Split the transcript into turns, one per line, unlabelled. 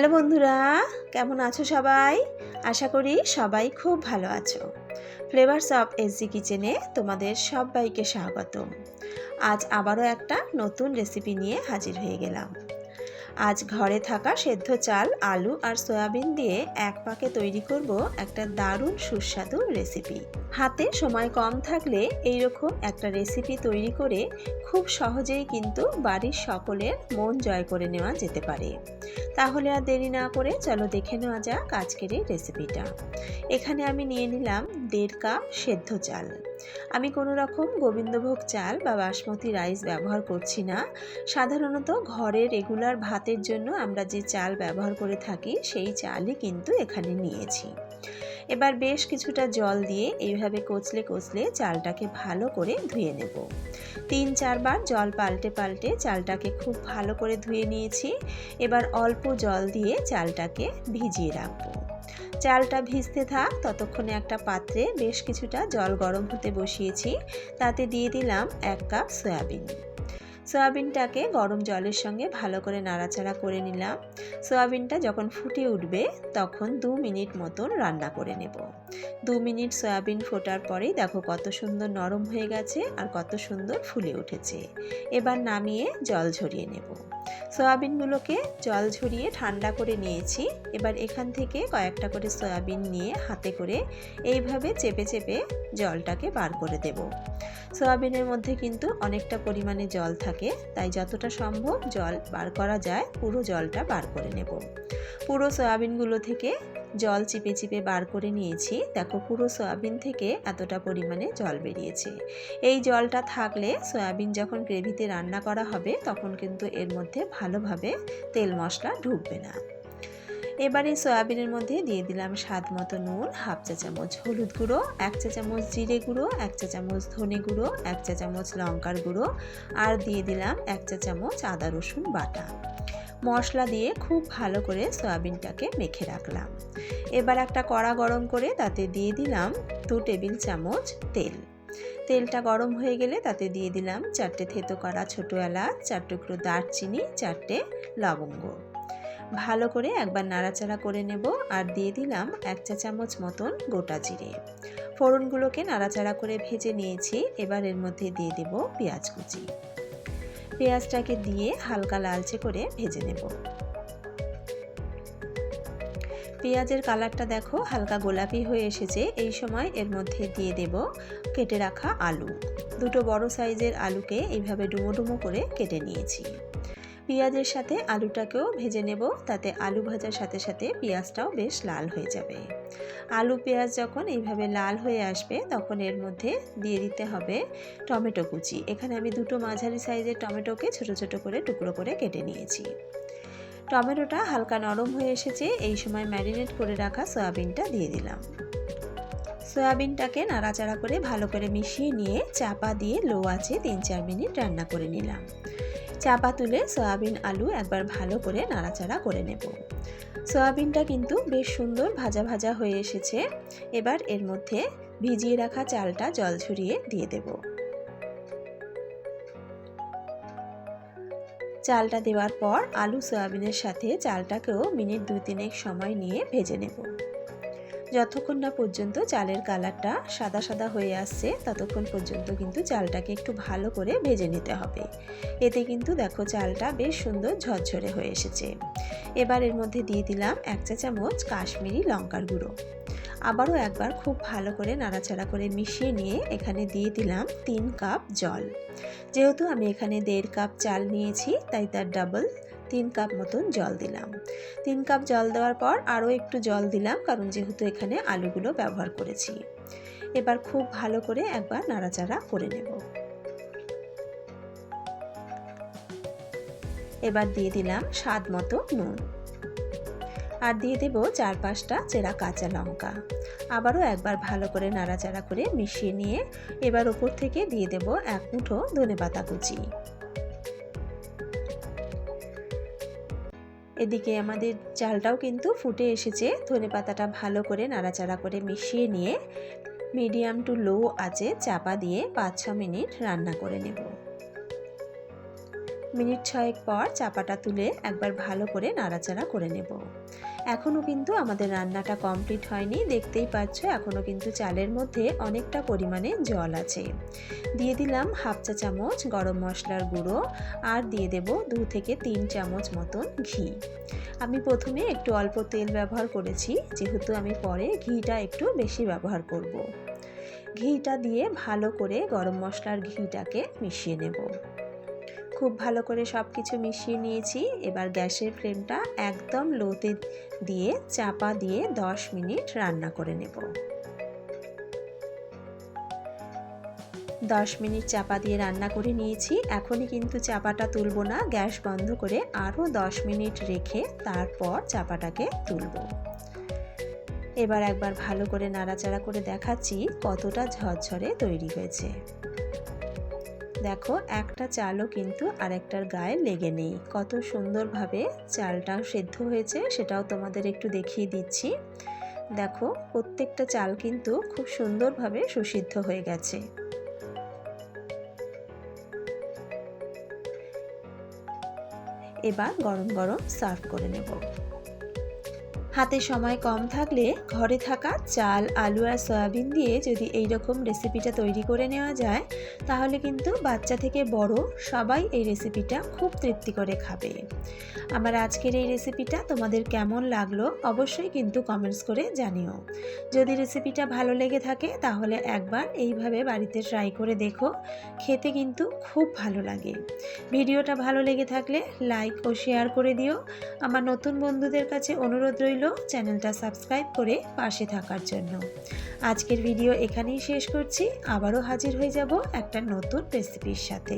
Hello বন্ধুরা, কেমন আছো সবাই? আশা করি সবাই খুব ভালো আছো। ফ্লেভার্স অফ এসজি কিচেনে তোমাদের সবাইকে স্বাগত আজ আবারও একটা নতুন রেসিপি নিয়ে হাজির হয়ে গেলাম। আজ ঘরে থাকা সেদ্ধ চাল, আলু আর সয়াবিন দিয়ে এক পাকে তৈরি করব একটা দারুণ সুস্বাদু রেসিপি। হাতে সময় কম থাকলে এইরকম একটা রেসিপি তৈরি করে খুব সহজেই কিন্তু বাড়ির সকলের মন জয় করে নেওয়া যেতে পারে। তাহলে আর দেরি না করে চলো দেখে নেওয়া যাক আজকের এই রেসিপিটা। এখানে আমি নিয়ে নিলাম দেড় কাপ সেদ্ধ চাল। আমি কোনো রকম গোবিন্দভোগ চাল বা বাসমতি রাইস ব্যবহার করছি না। সাধারণত ঘরে রেগুলার ভাতের জন্য আমরা যে চাল ব্যবহার করে থাকি, সেই চালই কিন্তু এখানে নিয়েছি। এবার বেশ কিছুটা জল দিয়ে এইভাবে কচলে কচলে চালটাকে ভালো করে ধুয়ে নেব। তিন চারবার জল পাল্টে পাল্টে চালটাকে খুব ভালো করে ধুয়ে নিয়েছি। এবার অল্প জল দিয়ে চালটাকে ভিজিয়ে রাখব। চালটা ভিজতে থাক, ততক্ষণে একটা পাত্রে বেশ কিছুটা জল গরম হতে বসিয়েছি। তাতে দিয়ে দিলাম এক কাপ সয়াবিন। সয়াবিনটাকে গরম জলের সঙ্গে ভালো করে নাড়াচাড়া করে নিলাম। সয়াবিনটা যখন ফুটে উঠবে, তখন দু মিনিট মতন রান্না করে নেব। দু মিনিট সয়াবিন ফোটার পরেই দেখো কত সুন্দর নরম হয়ে গেছে আর কত সুন্দর ফুলে উঠেছে। এবার নামিয়ে জল ঝরিয়ে নেব। সয়াবিনগুলোকে জল ঝরিয়ে ঠান্ডা করে নিয়েছি। এবার এখান থেকে কয়েকটা করে সয়াবিন নিয়ে হাতে করে এইভাবে চেপে চেপে জলটাকে বার করে দেব। সয়াবিনের মধ্যে কিন্তু অনেকটা পরিমাণে জল থাকে, তাই যতটা সম্ভব জল বার করা যায়, পুরো জলটা বার করে নেব। পুরো সয়াবিনগুলো থেকে জল চিপে চিপে বার করে নিয়েছি। দেখো পুরো সয়াবিন থেকে এতটা পরিমাণে জল বেরিয়েছে। এই জলটা থাকলে সয়াবিন যখন গ্রেভিতে রান্না করা হবে, তখন কিন্তু এর মধ্যে ভালোভাবে তেল মশলা ঢুকবে না। এবারে সয়াবিনের মধ্যে দিয়ে দিলাম স্বাদ মতো নুন, হাফ চা চামচ হলুদ গুঁড়ো, এক চা চামচ জিরে গুঁড়ো, এক চা চামচ ধনে গুঁড়ো, এক চা চামচ লঙ্কার গুঁড়ো আর দিয়ে দিলাম এক চা চামচ আদা রসুন বাটা। মশলা দিয়ে খুব ভালো করে সয়াবিনটাকে মেখে রাখলাম। এবার একটা কড়া গরম করে তাতে দিয়ে দিলাম দু টেবিল চামচ তেল। তেলটা গরম হয়ে গেলে তাতে দিয়ে দিলাম চারটে থেতো করা ছোটো এলাচ, চার টুকরো দারচিনি, চারটে লবঙ্গ। ভালো করে একবার নাড়াচাড়া করে নেব আর দিয়ে দিলাম এক চা চামচ মতন গোটা জিরে। ফোড়নগুলোকে নাড়াচাড়া করে ভেজে নিয়েছি, এবার এর মধ্যে দিয়ে দেব পেঁয়াজ কুচি। পেঁয়াজটাকে দিয়ে হালকা লালচে করে ভেজে নেব। পেঁয়াজের কালারটা দেখো হালকা গোলাপি হয়ে এসেছে, এই সময় এর মধ্যে দিয়ে দেব কেটে রাখা আলু। দুটো বড় সাইজের আলুকে এইভাবে ডুমো ডুমো করে কেটে নিয়েছি। পেঁয়াজের সাথে আলুটাকেও ভেজে নেব, তাতে আলু ভাজার সাথে সাথে পেঁয়াজটাও বেশ লাল হয়ে যাবে। আলু পেঁয়াজ যখন এইভাবে লাল হয়ে আসবে, তখন এর মধ্যে দিয়ে দিতে হবে টমেটো কুচি। এখানে আমি দুটো মাঝারি সাইজের টমেটোকে ছোট ছোট করে টুকরো করে কেটে নিয়েছি। টমেটোটা হালকা নরম হয়ে এসেছে, এই সময় ম্যারিনেট করে রাখা সয়াবিনটা দিয়ে দিলাম। সয়াবিনটাকে নাড়াচাড়া করে ভালো করে মিশিয়ে নিয়ে চাপা দিয়ে লো আছে তিন চার মিনিট রান্না করে নিলাম। চাপা তুলে সয়াবিন আলু একবার ভালো করে নাড়াচাড়া করে নেব। সয়াবিনটা কিন্তু বেশ সুন্দর ভাজা ভাজা হয়ে এসেছে। এবার এর মধ্যে ভিজিয়ে রাখা চালটা জল ছড়িয়ে দিয়ে দেব। চালটা দেওয়ার পর আলু সয়াবিনের সাথে চালটাকেও মিনিট দুই তিনেক সময় নিয়ে ভেজে নেব। যতক্ষণ না পর্যন্ত চালের কালারটা সাদা সাদা হয়ে আসছে, ততক্ষণ পর্যন্ত কিন্তু চালটাকে একটু ভালো করে ভেজে নিতে হবে। এতে কিন্তু দেখো চালটা বেশ সুন্দর ঝরঝরে হয়ে এসেছে। এবার এর মধ্যে দিয়ে দিলাম এক চা চামচ কাশ্মীরি লঙ্কার গুঁড়ো। আবারও একবার খুব ভালো করে নাড়াচাড়া করে মিশিয়ে নিয়ে এখানে দিয়ে দিলাম তিন কাপ জল। যেহেতু আমি এখানে দেড় কাপ চাল নিয়েছি, তাই তার ডাবল তিন কাপ মতন জল দিলাম। তিন কাপ জল দেওয়ার পর আরও একটু জল দিলাম, কারণ যেহেতু এখানে আলুগুলো ব্যবহার করেছি। এবার খুব ভালো করে একবার নাড়াচাড়া করে নেব। এবার দিয়ে দিলাম স্বাদ মতো নুন। আর দিয়ে দেব চার পাঁচটা চেরা কাঁচা লঙ্কা। আবারও একবার ভালো করে নাড়াচাড়া করে মিশিয়ে নিয়ে এবার ওপর থেকে দিয়ে দেব এক মুঠো ধনে পাতা কুচি। এদিকে আমাদের চালটাও কিন্তু ফুটে এসেছে। ধনে পাতাটা ভালো করে নাড়াচাড়া করে মিশিয়ে নিয়ে মিডিয়াম টু লো আছে চাপা দিয়ে পাঁচ ছ মিনিট রান্না করে নেব। মিনিট ছয়েক পর চাপাটা তুলে একবার ভালো করে নাড়াচাড়া করে নেব। এখনও কিন্তু আমাদের রান্নাটা কমপ্লিট হয়নি, দেখতেই পাচ্ছ এখনও কিন্তু চালের মধ্যে অনেকটা পরিমাণে জল আছে। দিয়ে দিলাম হাফ চা চামচ গরম মশলার গুঁড়ো আর দিয়ে দেব দু থেকে তিন চামচ মতন ঘি। আমি প্রথমে একটু অল্প তেল ব্যবহার করেছি, যেহেতু আমি পরে ঘিটা একটু বেশি ব্যবহার করব। ঘিটা দিয়ে ভালো করে গরম মশলার ঘিটাকে মিশিয়ে নেব। খুব ভালো করে সব কিছু মিশিয়ে নিয়েছি। এবার গ্যাসের ফ্লেমটা একদম লোতে দিয়ে, চাপা দিয়ে 10 মিনিট রান্না করে নেব। 10 মিনিট চাপা দিয়ে রান্না করে নিয়েছি। এখনই কিন্তু চাপাটা তুলব না। গ্যাস বন্ধ করে আরও 10 মিনিট রেখে তারপর চাপাটাকে তুলব। এবার একবার ভালো করে নাড়াচাড়া করে দেখাচ্ছি কতটা ঝরঝরে তৈরি হয়েছে। দেখো, একটা চালও কিন্তু আরেকটার গায়ে লেগে নেই। কত সুন্দরভাবে চালটা সেদ্ধ হয়েছে, সেটাও তোমাদের একটু দেখিয়ে দিচ্ছি। দেখো, প্রত্যেকটা চাল কিন্তু খুব সুন্দরভাবে সুসিদ্ধ হয়ে গেছে। এবার গরম গরম সার্ভ করে নেব। হাতে সময় কম থাকলে ঘরে থাকা চাল, আলু আর সয়াবিন দিয়ে যদি এই রকম রেসিপিটা তৈরি করে নেওয়া যায়, তাহলে কিন্তু বাচ্চা থেকে বড় সবাই এই রেসিপিটা খুব তৃপ্তি করে খাবে। আমার আজকের এই রেসিপিটা তোমাদের কেমন লাগল অবশ্যই কিন্তু কমেন্টস করে জানিও। যদি রেসিপিটা ভালো লেগে থাকে, তাহলে একবার এইভাবে বাড়িতে ট্রাই করে দেখো। খেতে কিন্তু খুব ভালো লাগে। ভিডিওটা ভালো লেগে থাকলে লাইক ও শেয়ার করে দিও। আমার নতুন বন্ধুদের কাছে অনুরোধ রইল চ্যানেলটা সাবস্ক্রাইব করে পাশে থাকার জন্য। আজকের ভিডিও এখানেই শেষ করছি। আবারও হাজির হয়ে যাব একটা নতুন রেসিপির সাথে।